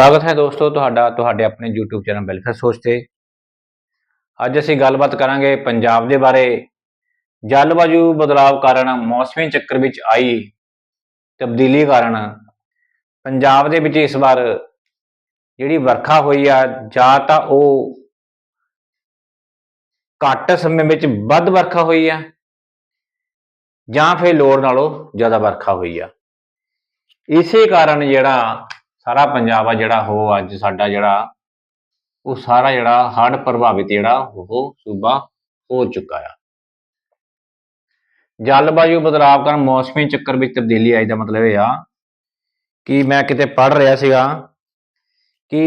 ਸਵਾਗਤ ਹੈ ਦੋਸਤੋ ਤੁਹਾਡਾ, ਤੁਹਾਡੇ ਆਪਣੇ YouTube ਚੈਨਲ ਵੈਲਫੇਅਰ ਸੋਚ ਤੇ। ਅੱਜ ਅਸੀਂ ਗੱਲਬਾਤ ਕਰਾਂਗੇ ਪੰਜਾਬ ਦੇ ਬਾਰੇ। ਜਲਵਾਯੂ ਬਦਲਾਅ ਕਾਰਨ ਮੌਸਮੀ ਚੱਕਰ ਵਿੱਚ ਆਈ ਤਬਦੀਲੀ ਕਾਰਨ। ਪੰਜਾਬ ਦੇ ਵਿੱਚ ਇਸ ਵਾਰ ਜਿਹੜੀ ਵਰਖਾ ਹੋਈ ਆ, ਜਾਂ ਤਾਂ ਉਹ ਘੱਟ ਸਮੇਂ ਵਿੱਚ ਵੱਧ ਵਰਖਾ ਹੋਈ ਆ, ਜਾਂ ਫਿਰ ਲੋੜ ਨਾਲੋਂ ਜ਼ਿਆਦਾ ਵਰਖਾ ਹੋਈ ਆ। ਇਸੇ ਕਾਰਨ ਜਿਹੜਾ ਸਾਰਾ ਪੰਜਾਬ ਆ ਜਿਹੜਾ ਉਹ ਅੱਜ ਸਾਡਾ ਜਿਹੜਾ, ਉਹ ਸਾਰਾ ਜਿਹੜਾ ਹੜ੍ਹ ਪ੍ਰਭਾਵਿਤ ਜਿਹੜਾ ਉਹ ਸੂਬਾ ਹੋ ਚੁੱਕਾ ਆ। ਜਲਵਾਯੂ ਬਦਲਾਅ ਕਾਰਨ ਮੌਸਮੀ ਚੱਕਰ ਵਿੱਚ ਤਬਦੀਲੀ ਆਈ ਦਾ ਮਤਲਬ ਇਹ ਆ ਕਿ ਮੈਂ ਕਿਤੇ ਪੜ੍ਹ ਰਿਹਾ ਸੀਗਾ ਕਿ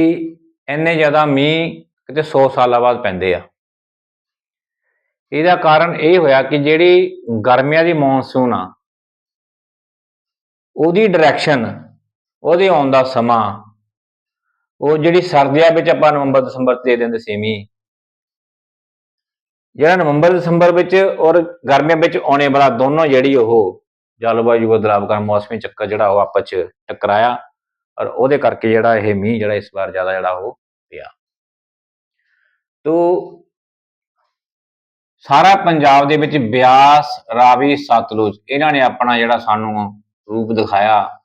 ਇੰਨੇ ਜ਼ਿਆਦਾ ਮੀਂਹ ਕਿਤੇ 100 ਸਾਲਾਂ ਬਾਅਦ ਪੈਂਦੇ ਆ। ਇਹਦਾ ਕਾਰਨ ਇਹ ਹੋਇਆ ਕਿ ਜਿਹੜੀ ਗਰਮੀਆਂ ਦੀ ਮੌਨਸੂਨ ਆ, ਉਹਦੀ ਡਾਇਰੈਕਸ਼ਨ ਉਹਦੇ ਆਉਣ ਦਾ ਸਮਾਂ, ਉਹ ਜਿਹੜੀ ਸਰਦੀਆਂ ਵਿੱਚ ਆਪਾਂ ਨਵੰਬਰ, ਦਸੰਬਰ 'ਚ ਦਿੰਦੇ ਸੀ ਮੀਂਹ ਜਿਹੜਾ ਨਵੰਬਰ, ਦਸੰਬਰ ਵਿੱਚ ਔਰ ਗਰਮੀਆਂ ਵਿੱਚ ਆਉਣੇ ਵਾਲਾ ਦੋਨੋਂ ਜਿਹੜੀ ਉਹ ਜਲਵਾਯੂ ਬਦਲਾਵ ਕਾਰਨ ਮੌਸਮੀ ਚੱਕਰ ਜਿਹੜਾ ਉਹ ਆਪਸ 'ਚ ਟਕਰਾਇਆ ਔਰ ਉਹਦੇ ਕਰਕੇ ਜਿਹੜਾ ਇਹ ਮੀਂਹ ਜਿਹੜਾ ਇਸ ਵਾਰ ਜ਼ਿਆਦਾ ਜਿਹੜਾ ਉਹ ਪਿਆ। ਤੋ ਸਾਰਾ ਪੰਜਾਬ ਦੇ ਵਿੱਚ ਬਿਆਸ, ਰਾਵੀ, ਸਤਲੁਜ ਇਹਨਾਂ ਨੇ ਆਪਣਾ ਜਿਹੜਾ ਸਾਨੂੰ ਰੂਪ ਦਿਖਾਇਆ।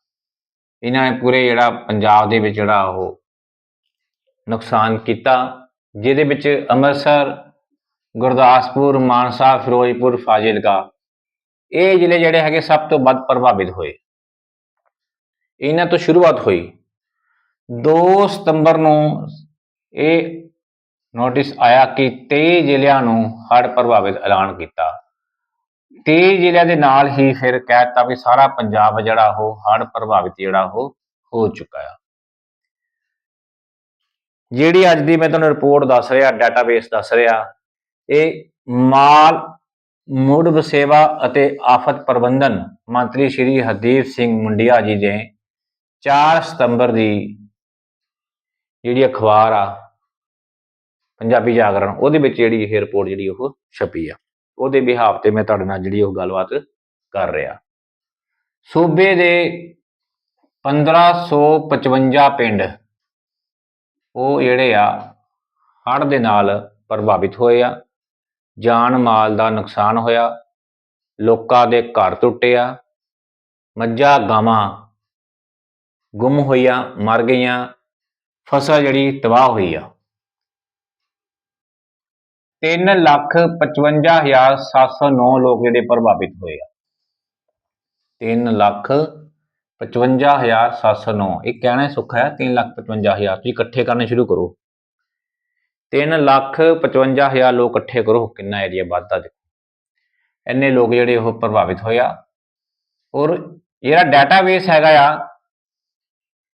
ਇਹਨਾਂ ਨੇ ਪੂਰੇ ਜਿਹੜਾ ਪੰਜਾਬ ਦੇ ਵਿੱਚ ਜਿਹੜਾ ਉਹ ਨੁਕਸਾਨ ਕੀਤਾ, ਜਿਹਦੇ ਵਿੱਚ ਅੰਮ੍ਰਿਤਸਰ, ਗੁਰਦਾਸਪੁਰ, ਮਾਨਸਾ, ਫਿਰੋਜ਼ਪੁਰ, ਫਾਜ਼ਿਲਕਾ, ਇਹ ਜ਼ਿਲ੍ਹੇ ਜਿਹੜੇ ਹੈਗੇ ਸਭ ਤੋਂ ਵੱਧ ਪ੍ਰਭਾਵਿਤ ਹੋਏ। ਇਹਨਾਂ ਤੋਂ ਸ਼ੁਰੂਆਤ ਹੋਈ। 2 ਸਤੰਬਰ ਨੂੰ ਇਹ ਨੋਟਿਸ ਆਇਆ ਕਿ 23 ਜ਼ਿਲ੍ਹਿਆਂ ਨੂੰ ਹੜ੍ਹ ਪ੍ਰਭਾਵਿਤ ਐਲਾਨ ਕੀਤਾ। 23 ਜ਼ਿਲ੍ਹਿਆਂ ਦੇ ਨਾਲ ਹੀ ਫਿਰ ਕਹਿ ਦਿੱਤਾ ਵੀ ਸਾਰਾ ਪੰਜਾਬ ਜਿਹੜਾ ਉਹ ਹੜ੍ਹ ਪ੍ਰਭਾਵਿਤ ਜਿਹੜਾ ਉਹ ਹੋ ਚੁੱਕਾ ਆ। ਜਿਹੜੀ ਅੱਜ ਦੀ ਮੈਂ ਤੁਹਾਨੂੰ ਰਿਪੋਰਟ ਦੱਸ ਰਿਹਾ ਡਾਟਾਬੇਸ ਦੱਸ ਰਿਹਾ, ਇਹ ਮਾਲ, ਮੁੜ ਵਸੇਵਾ ਅਤੇ ਆਫਤ ਪ੍ਰਬੰਧਨ ਮੰਤਰੀ ਸ਼੍ਰੀ ਹਰਦੀਪ ਸਿੰਘ ਮੁੰਡਿਆ ਜੀ ਨੇ 4 ਸਤੰਬਰ ਦੀ ਜਿਹੜੀ ਅਖਬਾਰ ਆ, ਪੰਜਾਬੀ ਜਾਗਰਣ, ਉਹਦੇ ਵਿੱਚ ਜਿਹੜੀ ਇਹ ਰਿਪੋਰਟ ਜਿਹੜੀ ਉਹ ਛਪੀ ਆ। ਉਹਦੇ ਬਿਹਾਵ ਤੇ ਮੈਂ ਤੁਹਾਡੇ ਨਾਲ ਜਿਹੜੀ ਉਹ ਗੱਲਬਾਤ ਕਰ ਰਿਹਾ। ਸੂਬੇ ਦੇ 1555 ਪਿੰਡ ਉਹ ਜਿਹੜੇ ਆ, ਹੜ੍ਹ ਦੇ ਨਾਲ ਪ੍ਰਭਾਵਿਤ ਹੋਏ ਆ, ਜਾਨ ਮਾਲ ਦਾ ਨੁਕਸਾਨ ਹੋਇਆ, ਲੋਕਾਂ ਦੇ ਘਰ ਟੁੱਟੇ ਆ, ਮੱਝਾਂ ਗਾਵਾਂ ਗੁੰਮ ਹੋਈਆਂ, ਮਰ ਗਈਆਂ, ਫਸਲ ਜਿਹੜੀ ਤਬਾਹ ਹੋਈ ਆ। 355709 ਲੋਕ ਜਿਹੜੇ ਪ੍ਰਭਾਵਿਤ ਹੋਏ ਆ। 355709 ਇਹ ਕਹਿਣਾ ਹੀ ਸੁੱਖਾ ਹੈ 355000 ਤੁਸੀਂ ਇਕੱਠੇ ਕਰਨੇ ਸ਼ੁਰੂ ਕਰੋ। 355000 ਲੋਕ ਇਕੱਠੇ ਕਰੋ, ਕਿੰਨਾ ਏਰੀਆ ਵੱਧਦਾ ਦੇਖੋ। ਇੰਨੇ ਲੋਕ ਜਿਹੜੇ ਉਹ ਪ੍ਰਭਾਵਿਤ ਹੋਇਆ ਔਰ ਜਿਹੜਾ ਡਾਟਾਬੇਸ ਹੈਗਾ ਆ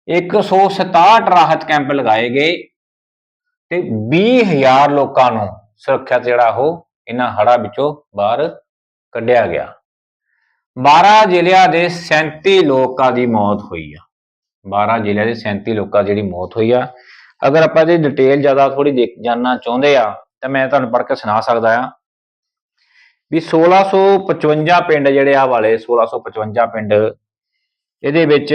167 ਰਾਹਤ ਕੈਂਪ ਲਗਾਏ ਗਏ ਤੇ 20000 ਲੋਕਾਂ ਨੂੰ ਸੁਰੱਖਿਅਤ ਜਿਹੜਾ ਉਹ ਇਹਨਾਂ ਹੜ੍ਹਾਂ ਵਿੱਚੋਂ ਬਾਹਰ ਕੱਢਿਆ ਗਿਆ। 12 ਜ਼ਿਲ੍ਹਿਆਂ ਦੇ 37 ਲੋਕਾਂ ਦੀ ਮੌਤ ਹੋਈ ਆ। 12 ਜ਼ਿਲ੍ਹਿਆਂ ਦੇ 37 ਲੋਕਾਂ ਦੀ ਜਿਹੜੀ ਮੌਤ ਹੋਈ ਆ। ਅਗਰ ਆਪਾਂ ਇਹਦੀ ਡਿਟੇਲ ਜ਼ਿਆਦਾ ਥੋੜੀ ਦੇਖ ਜਾਨਣਾ ਚਾਹੁੰਦੇ ਆ, ਤਾਂ ਮੈਂ ਤੁਹਾਨੂੰ ਪੜ੍ਹ ਕੇ ਸੁਣਾ ਸਕਦਾ ਆ ਵੀ 1655 ਪਿੰਡ ਜਿਹੜੇ ਆ ਵਾਲੇ 1655 ਪਿੰਡ, ਇਹਦੇ ਵਿੱਚ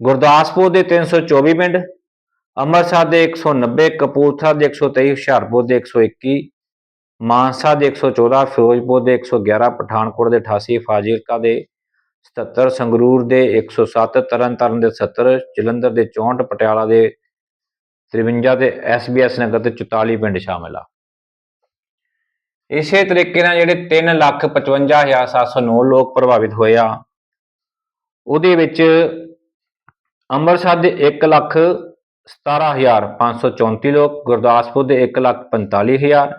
ਗੁਰਦਾਸਪੁਰ ਦੇ 324 ਪਿੰਡ ਅੰਮ੍ਰਿਤਸਰ ਦੇ 190 ਕਪੂਰਥਲਾ ਦੇ 123 ਹੁਸ਼ਿਆਰਪੁਰ ਦੇ 121 ਮਾਨਸਾ ਦੇ 114 ਫਿਰੋਜ਼ਪੁਰ ਦੇ 111 ਪਠਾਨਕੋਟ ਦੇ 88 ਫਾਜ਼ਿਲਕਾ ਦੇ 77 ਸੰਗਰੂਰ ਦੇ 107 ਤਰਨਤਾਰਨ ਦੇ 70 ਜਲੰਧਰ ਦੇ 64 ਪਟਿਆਲਾ ਦੇ 53 ਤੇ ਐਸਬੀਐਸ ਨਗਰ ਦੇ 44 ਪਿੰਡ ਸ਼ਾਮਿਲ ਆ। ਇਸੇ ਤਰੀਕੇ ਨਾਲ ਜਿਹੜੇ 355709 ਲੋਕ ਪ੍ਰਭਾਵਿਤ ਹੋਏ ਆ, ਉਹਦੇ ਵਿੱਚ ਅੰਮ੍ਰਿਤਸਰ ਦੇ 1 ਲੱਖ 17534 ਲੋਕ, ਗੁਰਦਾਸਪੁਰ ਦੇ 1 ਲੱਖ 45000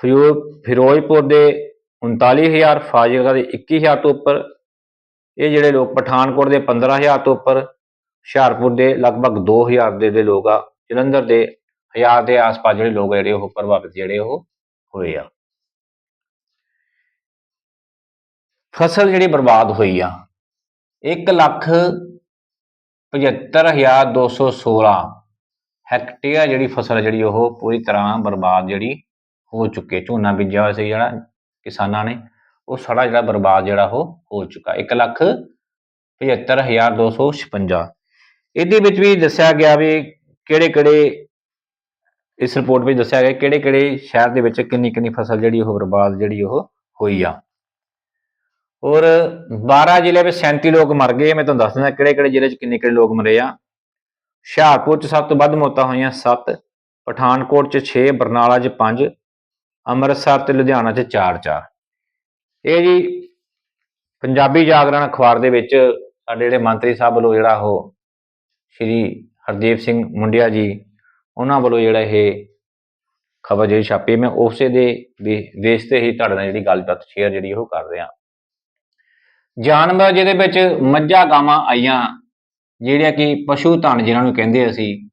ਫਿਰੋ- ਫਿਰੋਜ਼ਪੁਰ ਦੇ 39000 ਫਾਜ਼ਿਲਕਾ ਦੇ 21000 ਤੋਂ ਉੱਪਰ। ਇਹ ਜਿਹੜੇ ਲੋਕ ਪਠਾਨਕੋਟ ਦੇ 15000 ਤੋਂ ਉੱਪਰ, ਹੁਸ਼ਿਆਰਪੁਰ ਦੇ ਲਗਭਗ 2000 ਦੇ ਦੇ ਲੋਕ ਆ, ਜਲੰਧਰ ਦੇ 1000 ਦੇ ਆਸ-ਪਾਸ ਜਿਹੜੇ ਲੋਕ ਆ ਜਿਹੜੇ ਉਹ ਪ੍ਰਭਾਵਿਤ ਜਿਹੜੇ ਉਹ ਹੋਏ ਆ। ਫਸਲ ਜਿਹੜੀ ਬਰਬਾਦ ਹੋਈ ਆ 1 ਲੱਖ 75216 ਹੈਕਟੇਅਰ ਜਿਹੜੀ ਫਸਲ ਜਿਹੜੀ ਉਹ ਪੂਰੀ ਤਰ੍ਹਾਂ ਬਰਬਾਦ ਜਿਹੜੀ ਹੋ ਚੁੱਕੀ ਹੈ। ਝੋਨਾ ਬੀਜਿਆ ਹੋਇਆ ਸੀ ਜਿਹੜਾ ਕਿਸਾਨਾਂ ਨੇ, ਉਹ ਸਾਰਾ ਜਿਹੜਾ ਬਰਬਾਦ ਜਿਹੜਾ ਉਹ ਹੋ ਚੁੱਕਾ। 1 ਲੱਖ 75256 ਇਹਦੇ ਵਿੱਚ ਵੀ ਦੱਸਿਆ ਗਿਆ ਵੀ ਕਿਹੜੇ ਕਿਹੜੇ ਇਸ ਰਿਪੋਰਟ ਵਿੱਚ ਦੱਸਿਆ ਗਿਆ ਕਿਹੜੇ ਕਿਹੜੇ ਸ਼ਹਿਰ ਦੇ ਵਿੱਚ ਕਿੰਨੀ ਕਿੰਨੀ ਫਸਲ ਜਿਹੜੀ ਉਹ ਬਰਬਾਦ ਜਿਹੜੀ ਉਹ ਹੋਈ ਆ। ਔਰ 12 ਜ਼ਿਲ੍ਹੇ ਵਿੱਚ 37 ਲੋਕ ਮਰ ਗਏ। ਮੈਂ ਤੁਹਾਨੂੰ ਦੱਸ ਦਿੰਦਾ ਕਿਹੜੇ ਕਿਹੜੇ ਜ਼ਿਲ੍ਹੇ 'ਚ ਕਿੰਨੇ ਕਿੰਨੇ ਲੋਕ ਮਰੇ ਆ। ਹੁਸ਼ਿਆਰਪੁਰ 'ਚ ਸਭ ਤੋਂ ਵੱਧ ਮੌਤਾਂ ਹੋਈਆਂ 7 ਪਠਾਨਕੋਟ 'ਚ 6 ਬਰਨਾਲਾ 'ਚ 5 ਅੰਮ੍ਰਿਤਸਰ ਤੇ ਲੁਧਿਆਣਾ 'ਚ 4-4 ਇਹ ਜੀ ਪੰਜਾਬੀ ਜਾਗਰਣ ਅਖਬਾਰ ਦੇ ਵਿੱਚ ਸਾਡੇ ਜਿਹੜੇ ਮੰਤਰੀ ਸਾਹਿਬ ਵੱਲੋਂ ਜਿਹੜਾ ਉਹ ਸ਼੍ਰੀ ਹਰਦੀਪ ਸਿੰਘ ਮੁੰਡਿਆ ਜੀ ਉਹਨਾਂ ਵੱਲੋਂ ਜਿਹੜਾ ਇਹ ਖਬਰ ਜਿਹੜੀ ਛਾਪੀ ਮੈਂ ਉਸੇ ਦੇ ਬੇਸ ਤੇ ਹੀ ਤੁਹਾਡੇ ਨਾਲ ਜਿਹੜੀ ਗੱਲਬਾਤ ਸ਼ੇਅਰ ਜਿਹੜੀ ਉਹ ਕਰ ਰਿਹਾ। ਜਾਨਵਰ ਜਿਹਦੇ ਵਿੱਚ ਮੱਝਾਂ ਗਾਵਾਂ ਆਈਆਂ, ਜਿਹੜੀਆਂ ਕਿ ਪਸ਼ੂ ਧਨ ਜਿਹਨਾਂ ਨੂੰ ਕਹਿੰਦੇ ਅਸੀਂ,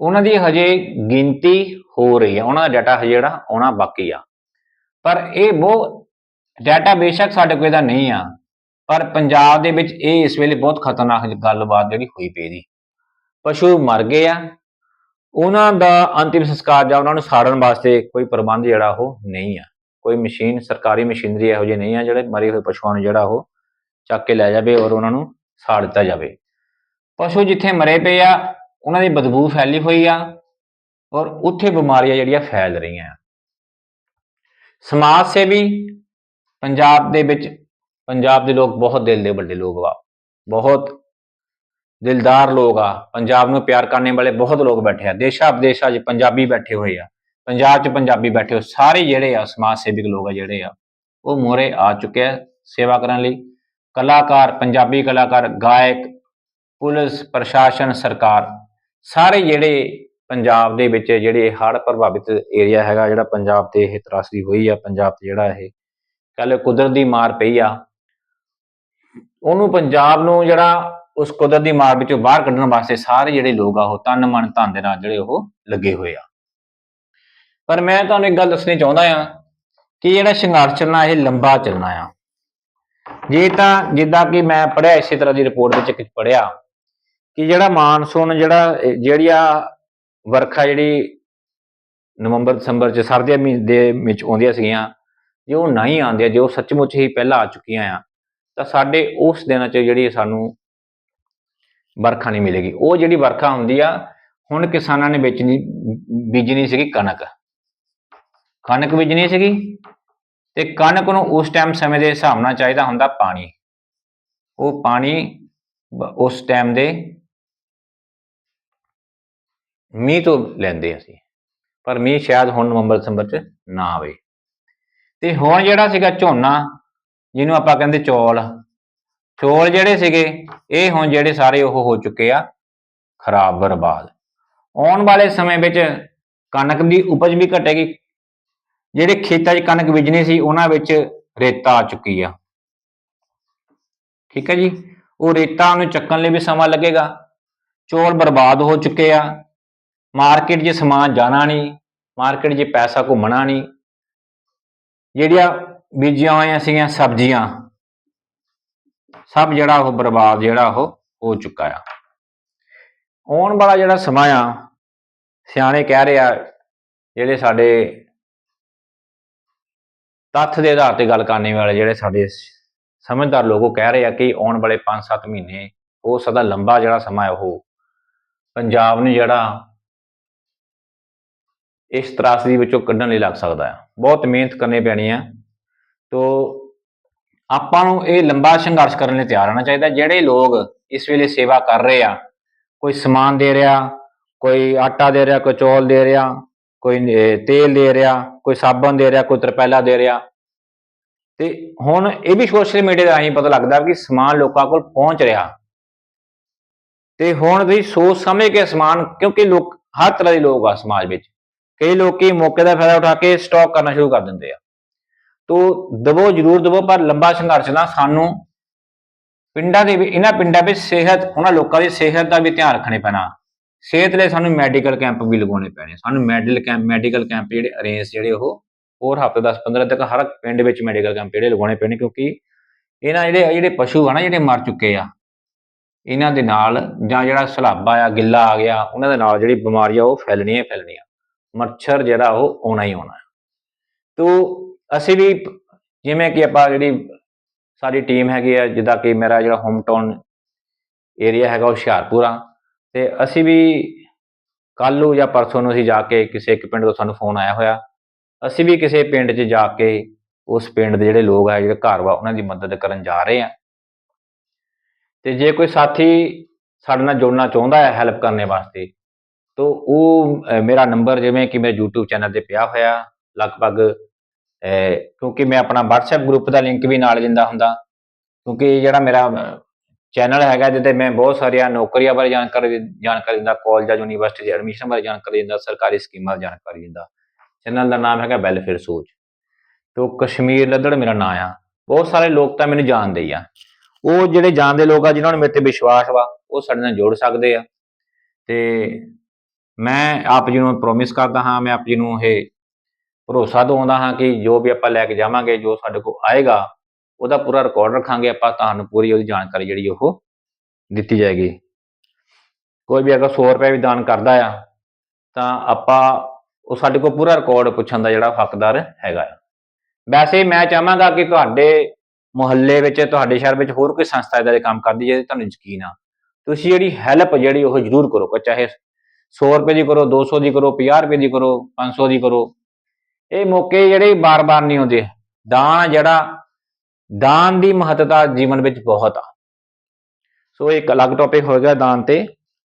ਉਹਨਾਂ ਦੀ ਹਜੇ ਗਿਣਤੀ ਹੋ ਰਹੀ ਹੈ ਉਹਨਾਂ ਦਾ ਡਾਟਾ ਹਜੇ ਜਿਹੜਾ ਆਉਣਾ ਬਾਕੀ ਆ। ਪਰ ਇਹ ਬਹੁਤ ਡਾਟਾ ਬੇਸ਼ੱਕ ਸਾਡੇ ਕੋਲ ਇਹਦਾ ਨਹੀਂ ਆ, ਪਰ ਪੰਜਾਬ ਦੇ ਵਿੱਚ ਇਹ ਇਸ ਵੇਲੇ ਬਹੁਤ ਖਤਰਨਾਕ ਗੱਲਬਾਤ ਜਿਹੜੀ ਹੋਈ ਪਈ ਦੀ ਪਸ਼ੂ ਮਰ ਗਏ ਆ, ਉਹਨਾਂ ਦਾ ਅੰਤਿਮ ਸੰਸਕਾਰ ਜਾਂ ਉਹਨਾਂ ਨੂੰ ਸਾੜਨ ਵਾਸਤੇ ਕੋਈ ਪ੍ਰਬੰਧ ਜਿਹੜਾ ਉਹ ਨਹੀਂ ਆ। ਕੋਈ ਮਸ਼ੀਨ, ਸਰਕਾਰੀ ਮਸ਼ੀਨਰੀ ਇਹੋ ਜਿਹੀ ਨਹੀਂ ਆ ਜਿਹੜੇ ਮਰੇ ਹੋਏ ਪਸ਼ੂਆਂ ਨੂੰ ਜਿਹੜਾ ਉਹ ਚੱਕ ਕੇ ਲੈ ਜਾਵੇ ਔਰ ਉਹਨਾਂ ਨੂੰ ਸਾੜ ਦਿੱਤਾ ਜਾਵੇ। ਪਸ਼ੂ ਜਿੱਥੇ ਮਰੇ ਪਏ ਆ, ਉਹਨਾਂ ਦੀ ਬਦਬੂ ਫੈਲੀ ਹੋਈ ਆ ਔਰ ਉੱਥੇ ਬਿਮਾਰੀਆਂ ਜਿਹੜੀਆਂ ਫੈਲ ਰਹੀਆਂ ਆ। ਸਮਾਜ ਸੇਵੀ, ਪੰਜਾਬ ਦੇ ਵਿੱਚ, ਪੰਜਾਬ ਦੇ ਲੋਕ ਬਹੁਤ ਦਿਲ ਦੇ ਵੱਡੇ ਲੋਕ ਆ। ਬਹੁਤ ਦਿਲਦਾਰ ਲੋਕ ਆ। ਪੰਜਾਬ ਨੂੰ ਪਿਆਰ ਕਰਨ ਵਾਲੇ ਬਹੁਤ ਲੋਕ ਬੈਠੇ ਆ। ਦੇਸ਼ਾਂ ਵਿਦੇਸ਼ਾਂ 'ਚ ਪੰਜਾਬੀ ਬੈਠੇ ਹੋਏ ਆ। ਪੰਜਾਬ 'ਚ ਪੰਜਾਬੀ ਬੈਠੇ ਹੋ, ਸਾਰੇ ਜਿਹੜੇ ਆ, ਸਮਾਜ ਸੇਵਿਕ ਲੋਕ ਆ ਜਿਹੜੇ ਆ, ਉਹ ਮੋਰੇ ਆ ਚੁੱਕੇ ਆ ਸੇਵਾ ਕਰਨ ਲਈ। ਕਲਾਕਾਰ, ਪੰਜਾਬੀ ਕਲਾਕਾਰ, ਗਾਇਕ, ਪੁਲਿਸ, ਪ੍ਰਸ਼ਾਸਨ, ਸਰਕਾਰ, ਸਾਰੇ ਜਿਹੜੇ ਪੰਜਾਬ ਦੇ ਵਿੱਚ ਜਿਹੜੇ ਹੜ੍ਹ ਪ੍ਰਭਾਵਿਤ ਏਰੀਆ ਹੈਗਾ, ਜਿਹੜਾ ਪੰਜਾਬ ਤੇ ਇਹ ਤਰਾਸਦੀ ਹੋਈ ਆ, ਪੰਜਾਬ ਤੇ ਜਿਹੜਾ ਇਹ, ਕੱਲ ਕੁਦਰਤ ਦੀ ਮਾਰ ਪਈ ਆ। ਉਹਨੂੰ ਪੰਜਾਬ ਨੂੰ ਜਿਹੜਾ ਉਸ ਕੁਦਰਤ ਦੀ ਮਾਰ ਵਿੱਚੋਂ ਬਾਹਰ ਕੱਢਣ ਵਾਸਤੇ ਸਾਰੇ ਜਿਹੜੇ ਲੋਕ ਆ, ਉਹ ਤਨ, ਮਨ, ਧਨ ਦੇ ਨਾਲ ਜਿਹੜੇ ਉਹ ਲੱਗੇ ਹੋਏ ਆ। ਪਰ ਮੈਂ ਤੁਹਾਨੂੰ ਇੱਕ ਗੱਲ ਦੱਸਣੀ ਚਾਹੁੰਦਾ ਆ ਕਿ ਜਿਹੜਾ ਸੰਘਰਸ਼ ਚੱਲਣਾ, ਇਹ ਲੰਬਾ ਚੱਲਣਾ ਆ। ਜੇ ਤਾਂ ਜਿੱਦਾਂ ਕਿ ਮੈਂ ਪੜਿਆ ਇਸੇ ਤਰ੍ਹਾਂ ਦੀ ਰਿਪੋਰਟ ਵਿੱਚ ਇੱਕ ਪੜਿਆ ਕਿ ਜਿਹੜਾ ਮਾਨਸੂਨ, ਜਿਹੜਾ ਜਿਹੜੀ ਆ ਵਰਖਾ ਜਿਹੜੀ ਨਵੰਬਰ, ਦਸੰਬਰ ਚ ਸਰਦੀਆਂ ਮਹੀਨੇ, ਦੇ ਵਿੱਚ ਆਉਂਦੀਆਂ ਸੀਗੀਆਂ, ਜੇ ਉਹ ਨਹੀਂ ਆਉਂਦੀਆਂ, ਜੇ ਉਹ ਸੱਚਮੁੱਚ ਹੀ ਪਹਿਲਾਂ ਆ ਚੁੱਕੀਆਂ ਆ, ਤਾਂ ਸਾਡੇ ਉਸ ਦਿਨਾਂ 'ਚ ਜਿਹੜੀ ਸਾਨੂੰ ਵਰਖਾ ਨਹੀਂ ਮਿਲੇਗੀ। ਉਹ ਜਿਹੜੀ ਵਰਖਾ ਹੁੰਦੀ ਆ, ਹੁਣ ਕਿਸਾਨਾਂ ਨੇ ਵੇਚਣੀ, ਬੀਜਣੀ ਸੀਗੀ ਕਣਕ। ਕਣਕ ਬੀਜਣੀ ਸੀਗੀ ਤੇ ਕਣਕ ਨੂੰ ਉਸ ਟਾਈਮ ਸਮੇਂ ਦੇ ਹਿਸਾਬ ਨਾਲ ਚਾਹੀਦਾ ਹੁੰਦਾ ਪਾਣੀ। ਉਹ ਪਾਣੀ ਉਸ ਟਾਈਮ ਦੇ ਮੀਂਹ ਤੋਂ ਲੈਂਦੇ ਅਸੀਂ। ਪਰ ਮੀਂਹ ਸ਼ਾਇਦ ਹੁਣ ਨਵੰਬਰ, ਦਸੰਬਰ ਚ ਨਾ ਆਵੇ। ਤੇ ਹੁਣ ਜਿਹੜਾ ਸੀਗਾ ਝੋਨਾ, ਜਿਹਨੂੰ ਆਪਾਂ ਕਹਿੰਦੇ ਚੌਲ ਚੌਲ ਜਿਹੜੇ ਸੀਗੇ, ਇਹ ਹੁਣ ਜਿਹੜੇ ਸਾਰੇ ਉਹ ਹੋ ਚੁੱਕੇ ਆ, ਖਰਾਬ, ਬਰਬਾਦ। ਆਉਣ ਵਾਲੇ ਸਮੇਂ ਵਿੱਚ ਕਣਕ ਦੀ ਉਪਜ ਵੀ ਘਟੇਗੀ ਜਿਹੜੇ ਖੇਤਾਂ 'ਚ ਕਣਕ ਬੀਜਣੀ ਸੀ, ਉਹਨਾਂ ਵਿੱਚ ਰੇਤਾ ਆ ਚੁੱਕੀ ਆ। ਠੀਕ ਹੈ ਜੀ? ਉਹ ਰੇਤਾ ਨੂੰ ਚੱਕਣ ਲਈ ਵੀ ਸਮਾਂ ਲੱਗੇਗਾ। ਚੌਲ ਬਰਬਾਦ ਹੋ ਚੁੱਕੇ ਆ। ਮਾਰਕੀਟ 'ਚ ਸਮਾਨ ਜਾਣਾ ਨਹੀਂ, ਮਾਰਕੀਟ 'ਚ ਪੈਸਾ ਘੁੰਮਣਾ ਨਹੀਂ। ਜਿਹੜੀਆਂ ਬੀਜੀਆਂ ਹੋਈਆਂ ਸੀਗੀਆਂ, ਸਬਜ਼ੀਆਂ, ਸਭ ਜਿਹੜਾ ਉਹ ਬਰਬਾਦ ਜਿਹੜਾ ਉਹ ਹੋ ਚੁੱਕਾ ਆ। ਆਉਣ ਵਾਲਾ ਜਿਹੜਾ ਸਮਾਂ ਆ, ਸਿਆਣੇ ਕਹਿ ਰਹੇ ਆ, ਜਿਹੜੇ ਸਾਡੇ ਤੱਥ ਦੇ ਆਧਾਰ ਤੇ ਗੱਲ ਕਰਨੇ ਵਾਲੇ ਜਿਹੜੇ ਸਾਡੇ ਸਮਝਦਾਰ ਲੋਕ ਉਹ ਕਹਿ ਰਹੇ ਆ ਕਿ ਆਉਣ ਵਾਲੇ 5-7 ਮਹੀਨੇ ਹੋ ਸਕਦਾ ਲੰਬਾ ਜਿਹੜਾ ਸਮਾਂ ਹੈ ਉਹ। ਪੰਜਾਬ ਨੂੰ ਜਿਹੜਾ ਇਸ ਤਰਾਸਦੀ ਵਿੱਚੋਂ ਕੱਢਣ ਲਈ ਲੱਗ ਸਕਦਾ ਹੈ। ਬਹੁਤ ਮਿਹਨਤ ਕਰਨੀ ਪੈਣੀ ਹੈ ਤੋ ਆਪਾਂ ਨੂੰ ਇਹ ਲੰਬਾ ਸੰਘਰਸ਼ ਕਰਨ ਲਈ ਤਿਆਰ ਰਹਿਣਾ ਚਾਹੀਦਾ। ਜਿਹੜੇ ਲੋਕ ਇਸ ਵੇਲੇ ਸੇਵਾ ਕਰ ਰਹੇ ਆ, ਕੋਈ ਸਮਾਨ ਦੇ ਰਿਹਾ, ਕੋਈ ਆਟਾ ਦੇ ਰਿਹਾ, ਕੋਈ ਚੌਲ ਦੇ ਰਿਹਾ ਕੋਈ ਤੇਲ ਦੇ ਰਿਹਾ, ਕੋਈ ਸਾਬਣ ਦੇ ਰਿਹਾ, ਕੋਈ ਤਰਪੈਲਾ ਦੇ ਰਿਹਾ। ਤੇ ਹੁਣ ਇਹ ਵੀ ਸੋਸ਼ਲ ਮੀਡੀਆ ਰਾਹੀਂ ਪਤਾ ਲੱਗਦਾ ਕਿ ਸਮਾਨ ਲੋਕਾਂ ਕੋਲ ਪਹੁੰਚ ਰਿਹਾ। ਤੇ ਹੁਣ ਤੁਸੀਂ ਸੋਚ ਸਮਝ ਕੇ ਸਮਾਨ, ਕਿਉਂਕਿ ਲੋਕ, ਹਰ ਤਰ੍ਹਾਂ ਦੇ ਲੋਕ ਆ ਸਮਾਜ ਵਿੱਚ। ਕਈ ਲੋਕੀ ਮੌਕੇ ਦਾ ਫਾਇਦਾ ਉਠਾ ਕੇ ਸਟਾਕ ਕਰਨਾ ਸ਼ੁਰੂ ਕਰ ਦਿੰਦੇ ਆ। ਤੋ ਦਵੋ, ਜ਼ਰੂਰ ਦਬੋ ਪਰ ਲੰਬਾ ਸੰਘਰਸ਼ ਨਾਲ ਸਾਨੂੰ ਪਿੰਡਾਂ ਦੇ ਵੀ, ਇਹਨਾਂ ਪਿੰਡਾਂ ਵਿੱਚ ਸਿਹਤ, ਉਹਨਾਂ ਲੋਕਾਂ ਦੀ ਸਿਹਤ ਦਾ ਵੀ ਧਿਆਨ ਰੱਖਣੇ ਪੈਣਾ। ਸਿਹਤ ਲਈ ਸਾਨੂੰ ਮੈਡੀਕਲ ਕੈਂਪ ਵੀ ਲਗਾਉਣੇ ਪੈਣੇ। ਸਾਨੂੰ ਮੈਡੀਕਲ ਕੈਂਪ ਮੈਡੀਕਲ ਕੈਂਪ ਜਿਹੜੇ ਅਰੇਂਜ ਜਿਹੜੇ ਉਹ, ਹੋਰ ਹਫ਼ਤੇ 10 15 ਤੱਕ ਹਰ ਪਿੰਡ ਵਿੱਚ ਮੈਡੀਕਲ ਕੈਂਪ ਜਿਹੜੇ ਲਗਾਉਣੇ ਪੈਣੇ ਕਿਉਂਕਿ ਇਹਨਾਂ ਜਿਹੜੇ ਜਿਹੜੇ ਪਸ਼ੂ ਆ ਨਾ ਜਿਹੜੇ ਮਰ ਚੁੱਕੇ ਆ, ਇਹਨਾਂ ਦੇ ਨਾਲ ਜਾਂ ਜਿਹੜਾ ਸਲਾਬਾ ਆ, ਗਿੱਲਾ ਆ ਗਿਆ, ਉਹਨਾਂ ਦੇ ਨਾਲ ਜਿਹੜੀ ਬਿਮਾਰੀ ਆ, ਉਹ ਫੈਲਣੀਆਂ ਹੀ ਆ ਮੱਛਰ ਜਿਹੜਾ ਉਹ ਆਉਣਾ ਹੀ ਆਉਣਾ। ਤੋ ਅਸੀਂ ਵੀ ਜਿਵੇਂ ਕਿ ਆਪਾਂ ਜਿਹੜੀ ਸਾਡੀ ਟੀਮ ਹੈਗੀ ਆ, ਜਿੱਦਾਂ ਕਿ ਮੇਰਾ ਜਿਹੜਾ ਹੋਮ ਟਾਊਨ ਏਰੀਆ ਹੈਗਾ, ਹੁਸ਼ਿਆਰਪੁਰ ਆ ਤੇ ਅਸੀਂ ਵੀ ਕੱਲ੍ਹ ਨੂੰ ਜਾਂ ਪਰਸੋਂ ਨੂੰ ਅਸੀਂ ਜਾ ਕੇ ਕਿਸੇ ਇੱਕ ਪਿੰਡ ਤੋਂ ਸਾਨੂੰ ਫੋਨ ਆਇਆ ਹੋਇਆ। ਅਸੀਂ ਵੀ ਕਿਸੇ ਪਿੰਡ 'ਚ ਜਾ ਕੇ ਉਸ ਪਿੰਡ ਦੇ ਜਿਹੜੇ ਲੋਕ ਆ, ਜਿਹੜੇ ਘਰ ਵਾ, ਉਹਨਾਂ ਦੀ ਮਦਦ ਕਰਨ ਜਾ ਰਹੇ ਆ। ਤੇ ਜੇ ਕੋਈ ਸਾਥੀ ਸਾਡੇ ਨਾਲ ਜੁੜਨਾ ਚਾਹੁੰਦਾ ਹੈ ਹੈਲਪ ਕਰਨੇ ਵਾਸਤੇ, ਤਾਂ ਉਹ ਮੇਰਾ ਨੰਬਰ ਜਿਵੇਂ ਕਿ ਮੇਰੇ YouTube ਚੈਨਲ ਤੇ ਪਿਆ ਹੋਇਆ, ਲਗਭਗ ਕਿਉਂਕਿ ਮੈਂ ਆਪਣਾ WhatsApp ਗਰੁੱਪ ਦਾ ਲਿੰਕ ਵੀ ਨਾਲ ਦਿੰਦਾ ਹੁੰਦਾ, ਕਿਉਂਕਿ ਜਿਹੜਾ ਮੇਰਾ ਚੈਨਲ ਹੈਗਾ ਜਿਹਦੇ ਮੈਂ ਬਹੁਤ ਸਾਰੀਆਂ ਨੌਕਰੀਆਂ ਬਾਰੇ ਜਾਣਕਾਰੀ ਜਾਣਕਾਰੀ ਦਿੰਦਾ ਕਾਲਜਾਂ ਯੂਨੀਵਰਸਿਟੀ ਦੇ ਐਡਮਿਸ਼ਨ ਬਾਰੇ ਜਾਣਕਾਰੀ ਦਿੰਦਾ, ਸਰਕਾਰੀ ਸਕੀਮਾਂ ਬਾਰੇ ਜਾਣਕਾਰੀ ਦਿੰਦਾ। ਚੈਨਲ ਦਾ ਨਾਮ ਹੈਗਾ ਵੈਲਫੇਅਰ ਸੋਚ। ਤੋਂ ਕਸ਼ਮੀਰ ਲੱਦੜ ਮੇਰਾ ਨਾਮ ਆ। ਬਹੁਤ ਸਾਰੇ ਲੋਕ ਤਾਂ ਮੈਨੂੰ ਜਾਣਦੇ ਹੀ ਆ। ਉਹ ਜਿਹੜੇ ਜਾਣਦੇ ਲੋਕ ਆ, ਜਿਨ੍ਹਾਂ ਨੂੰ ਮੇਰੇ ਤੇ ਵਿਸ਼ਵਾਸ ਵਾ, ਉਹ ਸਾਡੇ ਨਾਲ ਜੁੜ ਸਕਦੇ ਆ। ਤੇ ਮੈਂ ਆਪ ਜੀ ਨੂੰ ਪ੍ਰੋਮਿਸ ਕਰਦਾ ਹਾਂ, ਮੈਂ ਆਪ ਜੀ ਨੂੰ ਇਹ ਭਰੋਸਾ ਦਿਵਾਉਂਦਾ ਹਾਂ ਕਿ ਜੋ ਵੀ ਆਪਾਂ ਲੈ ਕੇ ਜਾਵਾਂਗੇ, ਜੋ ਸਾਡੇ ਕੋਲ ਆਏਗਾ ਉਹਦਾ ਪੂਰਾ ਰਿਕਾਰਡ ਰੱਖਾਂਗੇ, ਆਪਾਂ ਤੁਹਾਨੂੰ ਪੂਰੀ ਉਹਦੀ ਜਾਣਕਾਰੀ ਜਿਹੜੀ ਉਹ ਦਿੱਤੀ ਜਾਏਗੀ। ਕੋਈ ਵੀ ਅਗਰ 100 ਰੁਪਏ ਵੀ ਦਾਨ ਕਰਦਾ ਆ, ਤਾਂ ਆਪਾਂ ਉਹ ਸਾਡੇ ਕੋਲ ਪੂਰਾ ਰਿਕਾਰਡ ਪੁੱਛਣ ਦਾ ਜਿਹੜਾ ਹੱਕਦਾਰ ਹੈਗਾ ਆ। ਵੈਸੇ ਮੈਂ ਚਾਹਾਂਗਾ ਕਿ ਤੁਹਾਡੇ ਮੁਹੱਲੇ ਵਿੱਚ, ਤੁਹਾਡੇ ਸ਼ਹਿਰ ਵਿੱਚ ਹੋਰ ਕੋਈ ਸੰਸਥਾ ਇਦਾਂ ਦੇ ਕੰਮ ਕਰਦੀ ਜਿਹਦੇ ਤੁਹਾਨੂੰ ਯਕੀਨ ਆ। ਤੁਸੀਂ ਜਿਹੜੀ ਹੈਲਪ ਜਿਹੜੀ ਉਹ ਜ਼ਰੂਰ ਕਰੋ ਚਾਹੇ 100 ਰੁਪਏ ਦੀ ਕਰੋ 200 ਦੀ ਕਰੋ 50 ਰੁਪਏ ਦੀ ਕਰੋ 500 ਦੀ ਕਰੋ। ਇਹ ਮੌਕੇ ਜਿਹੜੇ ਬਾਰ-ਬਾਰ ਨਹੀਂ ਆਉਂਦੇ ਦਾਨ ਜਿਹੜਾ ਦਾਨ ਦੀ ਮਹੱਤਤਾ ਜੀਵਨ ਵਿੱਚ ਬਹੁਤ ਆ। ਸੋ ਇੱਕ ਅਲੱਗ ਟੌਪਿਕ ਹੋਏਗਾ ਦਾਨ ਤੇ,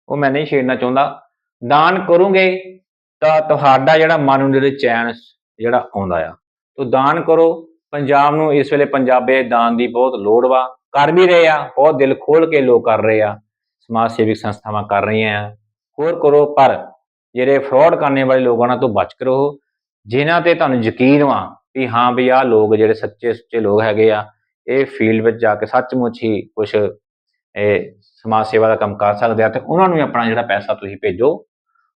ਉਹ ਮੈਂ ਨਹੀਂ ਛੇੜਨਾ ਚਾਹੁੰਦਾ। ਦਾਨ ਕਰੋਗੇ ਤਾਂ ਤੁਹਾਡਾ ਜਿਹੜਾ ਮਨ ਨੂੰ ਜਿਹੜੇ ਚੈਨ ਜਿਹੜਾ ਆਉਂਦਾ ਆ। ਤੋ ਦਾਨ ਕਰੋ, ਪੰਜਾਬ ਨੂੰ ਇਸ ਵੇਲੇ ਪੰਜਾਬੇ ਦਾਨ ਦੀ ਬਹੁਤ ਲੋੜ ਵਾ। ਕਰ ਵੀ ਰਹੇ ਆ, ਬਹੁਤ ਦਿਲ ਖੋਲ ਕੇ ਲੋਕ ਕਰ ਰਹੇ ਆ। ਸਮਾਜ ਸੇਵਿਕ ਸੰਸਥਾਵਾਂ ਕਰ ਰਹੀਆਂ ਆ। ਹੋਰ ਕਰੋ, ਪਰ ਜਿਹੜੇ ਫਰਾਡ ਕਰਨੇ ਵਾਲੇ ਲੋਕਾਂ ਨਾਲ ਤੋਂ ਬਚ ਕੇ ਰਹੋ। ਜਿਨ੍ਹਾਂ ਤੇ ਤੁਹਾਨੂੰ ਯਕੀਨ ਵਾ ਵੀ ਹਾਂ ਵੀ ਆਹ ਲੋਕ ਜਿਹੜੇ ਸੱਚੇ ਸੁੱਚੇ ਲੋਕ ਹੈਗੇ ਆ, ਇਹ ਫੀਲਡ ਵਿੱਚ ਜਾ ਕੇ ਸੱਚਮੁੱਚ ਹੀ ਕੁਝ ਇਹ ਸਮਾਜ ਸੇਵਾ ਦਾ ਕੰਮ ਕਰ ਸਕਦੇ ਆ ਤੇ ਉਹਨਾਂ ਨੂੰ ਹੀ ਆਪਣਾ ਜਿਹੜਾ ਪੈਸਾ ਤੁਸੀਂ ਭੇਜੋ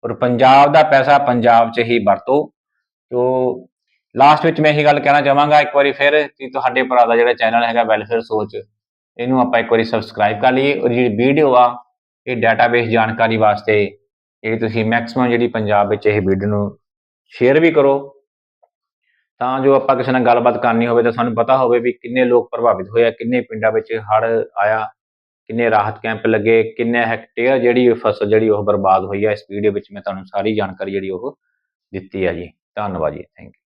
ਔਰ ਪੰਜਾਬ ਦਾ ਪੈਸਾ ਪੰਜਾਬ 'ਚ ਹੀ ਵਰਤੋ। ਤੋ ਲਾਸਟ ਵਿੱਚ ਮੈਂ ਇਹੀ ਗੱਲ ਕਹਿਣਾ ਚਾਹਾਂਗਾ, ਇੱਕ ਵਾਰੀ ਫਿਰ ਕਿ ਤੁਹਾਡੇ ਭਰਾ ਦਾ ਜਿਹੜਾ ਚੈਨਲ ਹੈਗਾ ਵੈਲਫੇਅਰ ਸੋਚ ਇਹਨੂੰ ਆਪਾਂ ਇੱਕ ਵਾਰੀ ਸਬਸਕ੍ਰਾਈਬ ਕਰ ਲਈਏ ਔਰ ਜਿਹੜੀ ਵੀਡੀਓ ਆ, ਇਹ ਡਾਟਾਬੇਸ ਜਾਣਕਾਰੀ ਵਾਸਤੇ ਇਹ ਤੁਸੀਂ ਮੈਕਸਿਮਮ ਜਿਹੜੀ ਪੰਜਾਬ ਵਿੱਚ ਇਹ ਵੀਡੀਓ ਨੂੰ ਸ਼ੇਅਰ ਵੀ ਕਰੋ। ਤਾਂ ਜੋ ਆਪਾਂ ਕਿਸੇ ਨਾਲ ਗੱਲਬਾਤ ਕਰਨੀ ਹੋਵੇ ਤਾਂ ਸਾਨੂੰ ਪਤਾ ਹੋਵੇ ਵੀ ਕਿੰਨੇ ਲੋਕ ਪ੍ਰਭਾਵਿਤ ਹੋਏ ਆ, ਕਿੰਨੇ ਪਿੰਡਾਂ ਵਿੱਚ ਹੜ੍ਹ ਆਇਆ, ਕਿੰਨੇ ਰਾਹਤ ਕੈਂਪ ਲੱਗੇ, ਕਿੰਨੇ ਹੈਕਟੇਅਰ ਜਿਹੜੀ ਫਸਲ ਜਿਹੜੀ ਉਹ ਬਰਬਾਦ ਹੋਈ ਆ। ਇਸ ਵੀਡੀਓ ਵਿੱਚ ਮੈਂ ਤੁਹਾਨੂੰ ਸਾਰੀ ਜਾਣਕਾਰੀ ਜਿਹੜੀ ਉਹ ਦਿੱਤੀ ਆ ਜੀ। ਧੰਨਵਾਦ ਜੀ ਥੈਂਕ ਯੂ